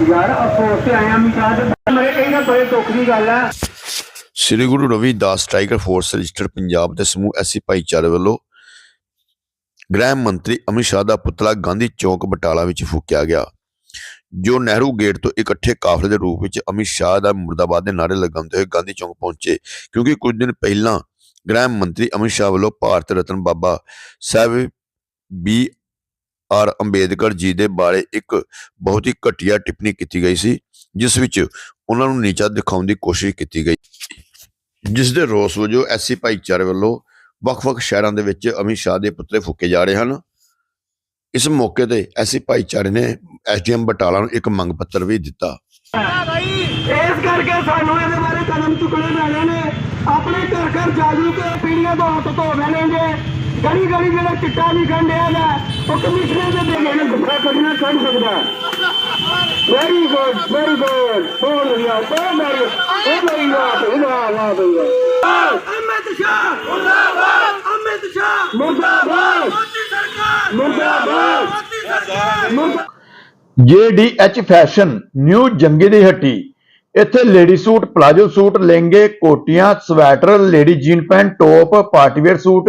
ਯਾਰ, ਅਫਸੋਸ ਤੇ ਆਇਆ ਮਿਸ਼ਾ ਤੇ ਮੇਰੇ ਕਹਿੰਦਾ ਬੜੇ ਦੁੱਖ ਦੀ ਗੱਲ ਆ। Sri Guru Ravidas Tiger Force registered Punjab ਦੇ ਸਮੂਹ ਐਸੀ ਭਾਈਚਾਰੇ ਵੱਲੋਂ ਗ੍ਰਹਿ ਮੰਤਰੀ ਅਮਿਤ ਸ਼ਾਹ ਦਾ ਪੁਤਲਾ ਗਾਂਧੀ ਚੌਕ ਬਟਾਲਾ ਵਿੱਚ ਫੂਕਿਆ ਗਿਆ, ਜੋ ਨਹਿਰੂ ਗੇਟ ਤੋਂ ਇਕੱਠੇ ਕਾਫਲੇ ਦੇ ਰੂਪ ਵਿੱਚ ਅਮਿਤ ਸ਼ਾਹ ਦਾ ਮੁਰਦਾਬਾਦ ਦੇ ਨਾਰੇ ਲਗਾਉਂਦੇ ਹੋਏ ਗਾਂਧੀ ਚੌਕ ਪਹੁੰਚੇ, ਕਿਉਂਕਿ ਕੁਝ ਦਿਨ ਪਹਿਲਾਂ ਗ੍ਰਹਿ ਮੰਤਰੀ ਅਮਿਤ ਸ਼ਾਹ ਵੱਲੋਂ ਭਾਰਤ ਰਤਨ ਬਾਬਾ ਸਾਹਿਬ ਬੀ ਆਰ. ਅੰਬੇਦਕਰ ਜੀ ਦੇ ਬਾਰੇ ਇੱਕ ਬਹੁਤ ਹੀ ਘਟੀਆ ਟਿੱਪਣੀ ਕੀਤੀ ਗਈ ਸੀ, ਜਿਸ ਵਿੱਚ ਉਹਨਾਂ ਨੂੰ ਨੀਚਾ ਦਿਖਾਉਣ ਦੀ ਕੋਸ਼ਿਸ਼ ਕੀਤੀ ਗਈ। ਜਿਸ ਦੇ ਰੋਸ ਵਜੋਂ ਐਸੀ. ਭਾਈਚਾਰੇ ਵੱਲੋਂ ਵੱਖ-ਵੱਖ ਸ਼ਹਿਰਾਂ ਦੇ ਵਿੱਚ ਅਮਿਤ ਸ਼ਾਹ ਦੇ ਪੁਤਲੇ ਫੂਕੇ ਜਾ ਰਹੇ ਹਨ। ਇਸ ਮੌਕੇ ਤੇ ਐਸੀ. ਭਾਈਚਾਰੇ ਨੇ ਐਸਡੀਐਮ ਬਟਾਲਾ ਨੂੰ ਇੱਕ ਮੰਗ ਪੱਤਰ ਵੀ ਦਿੱਤਾ। ਇਸ ਕਰਕੇ ਸਾਨੂੰ ਇਹਦੇ ਬਾਰੇ ਕਦਮ ਚੁੱਕਣੇ ਪੈਣੇ ਨੇ। ਆਪਣੇ ਘਰ ਘਰ ਜਾਗਰੂਕ ਪੀੜੀਆਂ ਤੋਂ ਹੱਥ ਧੋ ਲੈਣੇ ਗਲੀ ਗਲੀ ਜਿਹੜਾ ਚਿੱਟਾ ਨਹੀਂ ਖੰਡਿਆ ਦਾ ਉਹ ਕਮਿਸ਼ਨਰ ਦੇ ਦੇ ਨੇ ਗੁੱਸਾ ਕੱਢਣਾ ਕੱਢ ਸਕਦਾ? ਵੈਰੀ ਗੁੱਡ ਵੈਰੀ ਗੁੱਡ ਬਹੁਤ ਵਧੀਆ ਬਹੁਤ ਮੇਰੀ ਉਹ ਮੇਰੀ ਬਾਤ ਇਹਦਾ ਵਾਹ ਬਈਆ ਅਮਿਤ ਸ਼ਾਹ! ਮੁਰਦਾਬਾਦ! ਅਮਿਤ ਸ਼ਾਹ! ਮੁਰਦਾਬਾਦ! ਮੋਦੀ ਸਰਕਾਰ! ਮੁਰਦਾਬਾਦ! ਮੋਦੀ ਸਰਕਾਰ! JDH ਫੈਸ਼ਨ ਨਿਊ ਜੰਗੀ ਦੀ ਹੱਟੀ। ਇੱਥੇ ਲੇਡੀ ਸੂਟ ਪਲਾਜੋ ਸੂਟ ਲਹਿੰਗੇ ਕੋਟੀਆਂ sweater lady jean pant top partywear suit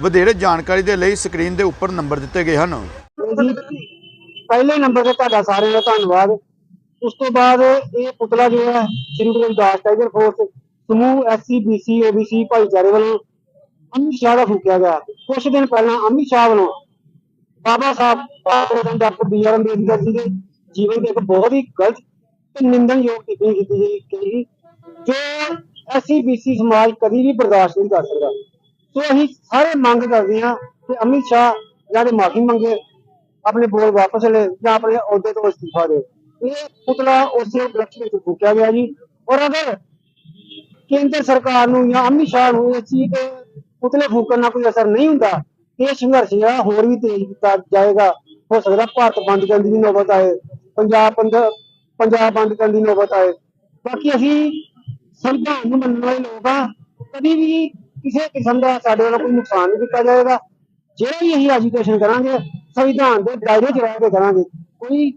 ਵਧੇਰੇ ਜਾਣਕਾਰੀ ਦੇ ਲਈ ਸਕਰੀਨ ਦੇ ਉੱਪਰ ਨੰਬਰ ਦਿੱਤੇ ਗਏ ਹਨ। ਪਹਿਲੇ ਨੰਬਰ ਤੇ ਤੁਹਾਡਾ ਸਾਰਿਆਂ ਦਾ ਧੰਨਵਾਦ। ਉਸ ਤੋਂ ਬਾਅਦ ਇਹ ਪੁਤਲਾ ਜੋ ਹੈ, ਸ਼੍ਰੀ ਗੁਰੂ ਰਵਿਦਾਸ ਟਾਈਗਰ ਫੋਰਸ, ਸਮੂਹ ਐਸਸੀ ਬੀਸੀ ਓਬੀਸੀ ਭਾਈਚਾਰੇ ਵੱਲੋਂ ਅਮਿਤ ਸ਼ਾਹ ਦਾ ਫੂਕਿਆ ਗਿਆ। ਕੁਝ ਦਿਨ ਪਹਿਲਾਂ ਅਮਿਤ ਸ਼ਾਹ ਵੱਲੋਂ Baba Sahib doctor B R Ambedkar ji ਦੇ ਜੀਵਨ ਦੇ ਇੱਕ ਬਹੁਤ ਹੀ ਗਲਤ ਤੇ ਨਿੰਦਣਯੋਗ ਟਿੱਪਣੀ ਕੀਤੀ ਗਈ ਗਈ ਜੋ ਐਸਸੀ ਬੀਸੀ ਸਮਾਜ ਕਦੀ ਵੀ ਬਰਦਾਸ਼ਤ ਨਹੀਂ ਕਰ ਸਕਦਾ। ਸੋ ਅਸੀਂ ਸਾਰੇ ਮੰਗ ਕਰਦੇ ਹਾਂ ਕਿ ਅਮਿਤ ਸ਼ਾਹ ਜਾਂ ਤੇ ਮਾਫੀ ਮੰਗੇ, ਆਪਣੇ ਬੋਲ ਵਾਪਸ ਲੈ ਜਾਂ ਆਪਣੇ ਅਹੁਦੇ ਤੋਂ ਅਸਤੀਫਾ ਦੇ। ਇਹ ਪੁਤਲਾ ਉਸੇ ਉਪਲਕਸ਼ ਵਿੱਚ ਫੂਕਿਆ ਗਿਆ ਜੀ। ਔਰ ਅਗਰ ਕੇਂਦਰ ਸਰਕਾਰ ਨੂੰ ਜਾਂ ਅਮਿਤ ਸ਼ਾਹ ਨੂੰ ਇਸ ਚੀਜ਼ ਤੇ ਪੁਤਲੇ ਫੂਕਣ ਨਾਲ ਕੋਈ ਅਸਰ ਨਹੀਂ ਹੁੰਦਾ, ਇਹ ਸੰਘਰਸ਼ ਜਿਹੜਾ ਹੋਰ ਵੀ ਤੇਜ਼ ਕੀਤਾ ਜਾਏਗਾ। ਹੋ ਸਕਦਾ ਭਾਰਤ ਬੰਦ ਕਰਨ ਦੀ ਵੀ ਨੌਬਤ ਆਏ, ਪੰਜਾਬ ਬੰਦ ਪੰਜਾਬ ਬੰਦ ਕਰਨ ਦੀ ਨੌਬਤ ਆਏ। ਬਾਕੀ ਅਸੀਂ ਸੰਵਿਧਾਨ ਨੂੰ ਮੰਨਣ ਵਾਲੇ ਲੋਕ ਆ ਕਦੀ ਵੀ ਕਿਸੇ ਕਿਸਮ ਦਾ ਸਾਡੇ ਵੱਲੋਂ ਕੋਈ ਨੁਕਸਾਨ ਨਹੀਂ ਕੀਤਾ ਜਾਏਗਾ। ਜਿਹੜਾ ਵੀ ਅਸੀਂ ਐਜੂਕੇਸ਼ਨ ਕਰਾਂਗੇ, ਸੰਵਿਧਾਨ ਦੇ ਦਾਇਰੇ 'ਚ ਰਹਿ ਕੇ ਕਰਾਂਗੇ। ਕੋਈ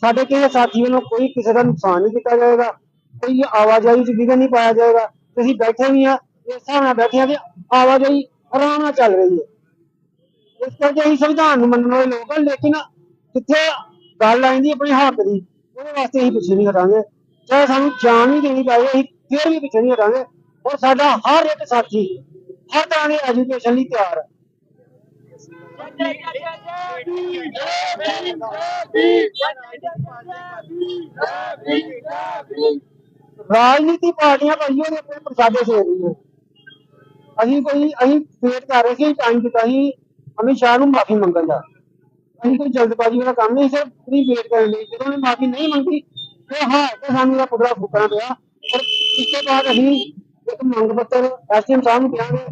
ਸਾਡੇ ਕਿਸੇ ਸਾਥੀ ਵੱਲੋਂ ਕੋਈ ਕਿਸੇ ਦਾ ਨੁਕਸਾਨ ਨਹੀਂ ਕੀਤਾ ਜਾਏਗਾ। ਕੋਈ ਆਵਾਜਾਈ 'ਚ ਵਿਘਨ ਨਹੀਂ ਪਾਇਆ ਜਾਏਗਾ। ਤੇ ਅਸੀਂ ਬੈਠੇ ਵੀ ਆ, ਇਸ ਹਿਸਾਬ ਨਾਲ ਬੈਠੇ ਆ ਕਿ ਆਵਾਜਾਈ ਆਰਾਮ ਨਾਲ ਚੱਲ ਰਹੀ ਹੈ। ਇਸ ਕਰਕੇ ਅਸੀਂ ਸੰਵਿਧਾਨ ਨੂੰ ਮੰਨਣ ਵਾਲੇ ਲੋਕ ਹਾਂ ਲੇਕਿਨ ਜਿੱਥੇ ਗੱਲ ਆਉਂਦੀ ਆਪਣੀ ਹੱਕ ਦੀ, ਉਹਦੇ ਵਾਸਤੇ ਅਸੀਂ ਪਿੱਛੇ ਨਹੀਂ ਹਟਾਂਗੇ। ਚਾਹੇ ਸਾਨੂੰ ਜਾਨ ਵੀ ਦੇਣੀ ਪਵੇ, ਅਸੀਂ ਫਿਰ ਵੀ ਪਿੱਛੇ ਨਹੀਂ ਹਟਾਂਗੇ। ਔਰ ਸਾਡਾ ਹਰ ਇੱਕ ਸਾਥੀ, ਹਰ ਤਰ੍ਹਾਂ ਦੀ ਐਜੂਕੇਸ਼ਨ ਲਈ ਤਿਆਰ ਹੈ। ਰਾਜਨੀਤੀ ਪਾਰਟੀਆਂ ਭਾਈ ਉਹਦੇ ਆਪਣੇ ਪ੍ਰਸ਼ਾਦੇ ਸੇ ਰਹੀ ਹੈ ਅਸੀਂ ਕੋਈ, ਅਸੀਂ ਵੇਟ ਕਰ ਰਹੇ ਸੀ ਟਾਈਮ ਦਿੱਤਾ ਸੀ, ਅਮਿਤ ਸ਼ਾਹ ਨੂੰ ਮਾਫੀ ਮੰਗਣ ਦਾ। ਅਸੀਂ ਕੋਈ ਜਲਦਬਾਜ਼ੀ ਵਾਲਾ ਕੰਮ ਨਹੀਂ, ਸਿਰਫ ਪੂਰੀ ਵੇਟ ਕਰਨ ਲਈ। ਜਦੋਂ ਉਹਨੇ ਮਾਫੀ ਨਹੀਂ ਮੰਗੀ, ਤੇ ਹਾਂ ਤੇ ਸਾਨੂੰ ਇਹਦਾ ਪੁਤਲਾ ਫੂਕਣਾ ਪਿਆ। ਪਰ ਇਸ ਤੋਂ ਬਾਅਦ ਅਸੀਂ ਇੱਕ ਮੰਗ ਪੱਤਰ ਐਸਐਮ ਸਾਹਿਬ ਨੂੰ ਦਿਆਂਗੇ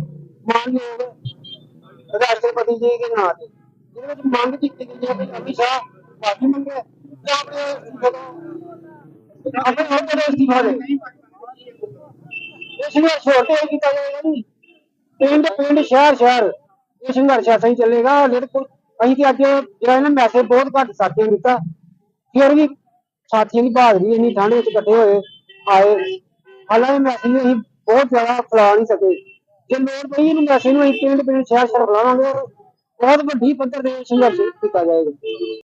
ਮਾਨਯੋਗ ਰਾਸ਼ਟਰਪਤੀ ਜੀ ਦੇ ਨਾਂ ਤੇ ਜਿਹਦੇ ਵਿੱਚ ਮੰਗ ਕੀਤੀ ਗਈ ਹੈ ਕਿ ਅਮਿਤ ਸ਼ਾਹ ਮਾਫੀ ਮੰਗੇ ਤੇ ਆਪਣੇ ਜਦੋਂ ਆਪਣੇ ਅਹੁਦੇ ਤੋਂ ਅਸਤੀਫਾ ਦੇ ਇਸ ਨੂੰ ਛੋਟੇ ਕੀਤਾ ਜਾਏਗਾ ਨਹੀਂ ਪਿੰਡ ਪਿੰਡ ਸ਼ਹਿਰ ਸ਼ਹਿਰ ਇਹ ਸੰਘਰਸ਼ ਐਸਾ ਹੀ ਚੱਲੇਗਾ ਜਿਹੜੇ ਕੋਲ ਅਸੀਂ ਤੇ ਅੱਜ ਜਿਹੜਾ ਇਹਨਾਂ ਮੈਸੇਜ ਬਹੁਤ ਘੱਟ ਸਾਥੀਆਂ ਨੂੰ ਦਿੱਤਾ ਫਿਰ ਵੀ ਸਾਥੀਆਂ ਦੀ ਬਹਾਦਰੀ ਇੰਨੀ ਠੰਡ ਵਿੱਚ ਇਕੱਠੇ ਹੋਏ ਆਏ ਹਾਲਾਂਕਿ ਮੈਸੇਜ ਅਸੀਂ ਬਹੁਤ ਜ਼ਿਆਦਾ ਫੈਲਾ ਨਹੀਂ ਸਕੇ। ਜੇ ਲੋੜ ਪਈ ਇਹਨੂੰ ਮੈਸੇਜ ਨੂੰ ਅਸੀਂ ਪਿੰਡ ਪਿੰਡ ਸ਼ਹਿਰ ਸ਼ਹਿਰ ਫੈਲਾਵਾਂਗੇ ਬਹੁਤ ਵੱਡੀ ਪੱਧਰ ਤੇ ਸੰਘਰਸ਼ ਕੀਤਾ ਜਾਏਗਾ।